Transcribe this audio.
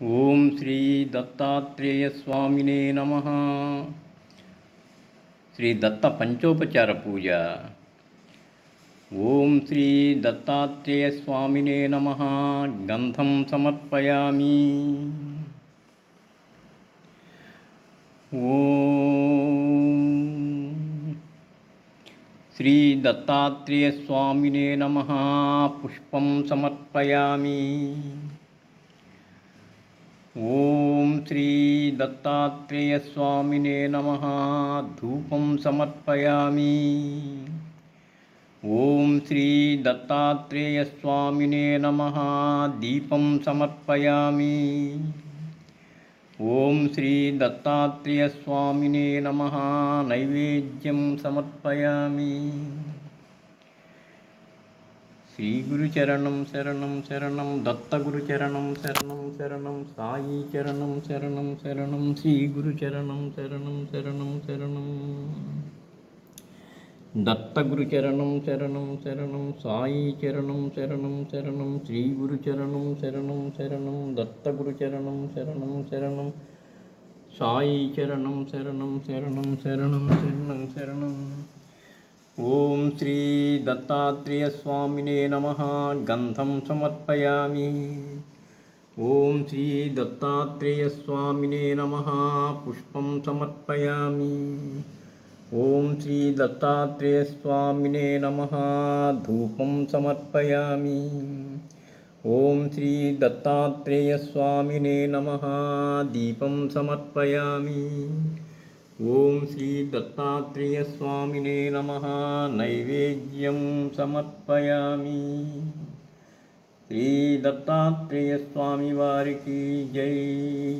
ఓం శ్రీ దత్తాత్రేయ స్వామినే నమ శ్రీ దత్త పంచోపచార పూజ ఓం శ్రీ దత్తాత్రేయ స్వామినే నమ గంధం సమర్పయామి ఓం శ్రీ దత్తాత్రేయ స్వామినే నమ పుష్పం సమర్పయామి ॐ श्रीदत्तात्रेयस्वामिने नमः। धूपं समर्पयामि। ॐ श्रीदत्तात्रेयस्वामिने नमः। दीपं समर्पयामि। ॐ श्रीदत्तात्रेयस्वामिने नमः। नैवेद्यं समर्पयामि। శ్రీ గురు చరణం నమ శరణం శరణం దత్తగురు చరణం శరణం శరణం సాయి చరణం శరణం శరణం శ్రీ గురు చరణం శరణం శరణం శరణం. దత్తగురు చరణం శరణం శరణం సాయి చరణం శరణం శరణం శ్రీ గురు చరణం శరణం శరణం దత్తగురు చరణం శరణం శరణం సాయి చరణం శరణం శరణం శరణం శరణం శరణం. ఓం శ్రీ दत्तात्रेयस्वामिने नमः। गन्धं समर्पयामि। ॐ श्री दत्तात्रेयस्वामिने नमः। पुष्पं समर्पयामि। ॐ श्री दत्तात्रेयस्वामिने नमः। धूपं समर्पयामि। ॐ श्री दत्तात्रेयस्वामिने नमः। दीपं समर्पयामि। ఓం శ్రీ దత్తాత్రేయ స్వామినే నమ. నైవేద్యం సమర్పయామి. శ్రీ దత్తాత్రేయ స్వామి వారికి జై.